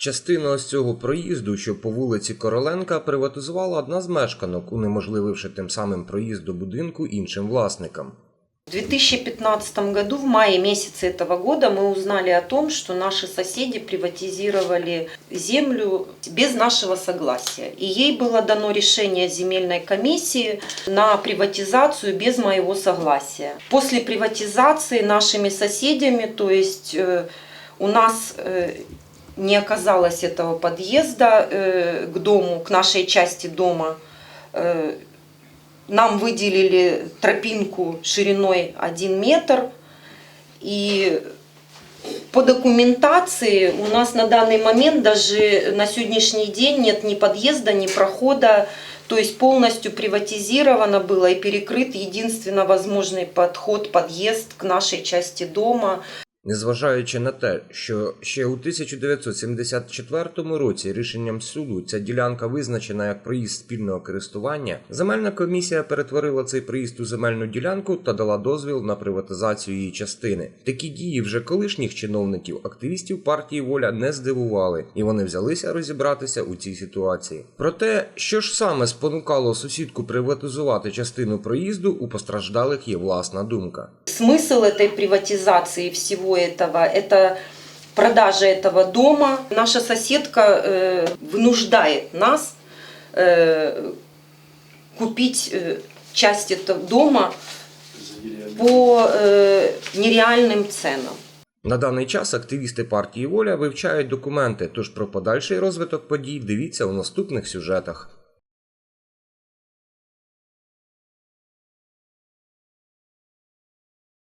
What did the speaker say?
Частину ось цього проїзду, що по вулиці Короленка, приватизувала одна з мешканок, унеможлививши тим самим проїзд до будинку іншим власникам. В 2015 году, в мае месяце этого года, мы узнали о том, что наши соседи приватизировали землю без нашего согласия. И ей было дано решение земельной комиссии на приватизацию без моего согласия. После приватизации нашими соседями, то есть э, у нас э, не оказалось этого подъезда э, к дому, к нашей части дома, э, нам выделили тропинку шириной 1 метр. И по документации у нас на данный момент даже на сегодняшний день нет ни подъезда, ни прохода. То есть полностью приватизировано было и перекрыт единственно возможный подход, подъезд к нашей части дома. Незважаючи на те, що ще у 1974 році рішенням суду ця ділянка визначена як проїзд спільного користування, земельна комісія перетворила цей проїзд у земельну ділянку та дала дозвіл на приватизацію її частини. Такі дії вже колишніх чиновників, активістів партії Воля не здивували, і вони взялися розібратися у цій ситуації. Про те, що ж саме спонукало сусідку приватизувати частину проїзду, у постраждалих є власна думка Смысл этой приватизации всего этого – это продажа этого дома. Наша соседка э, вынуждает нас э, купить э, часть этого дома по э, нереальным ценам. На даний час активісти партії Воля вивчають документи, тож про подальший розвиток подій дивіться у наступних сюжетах.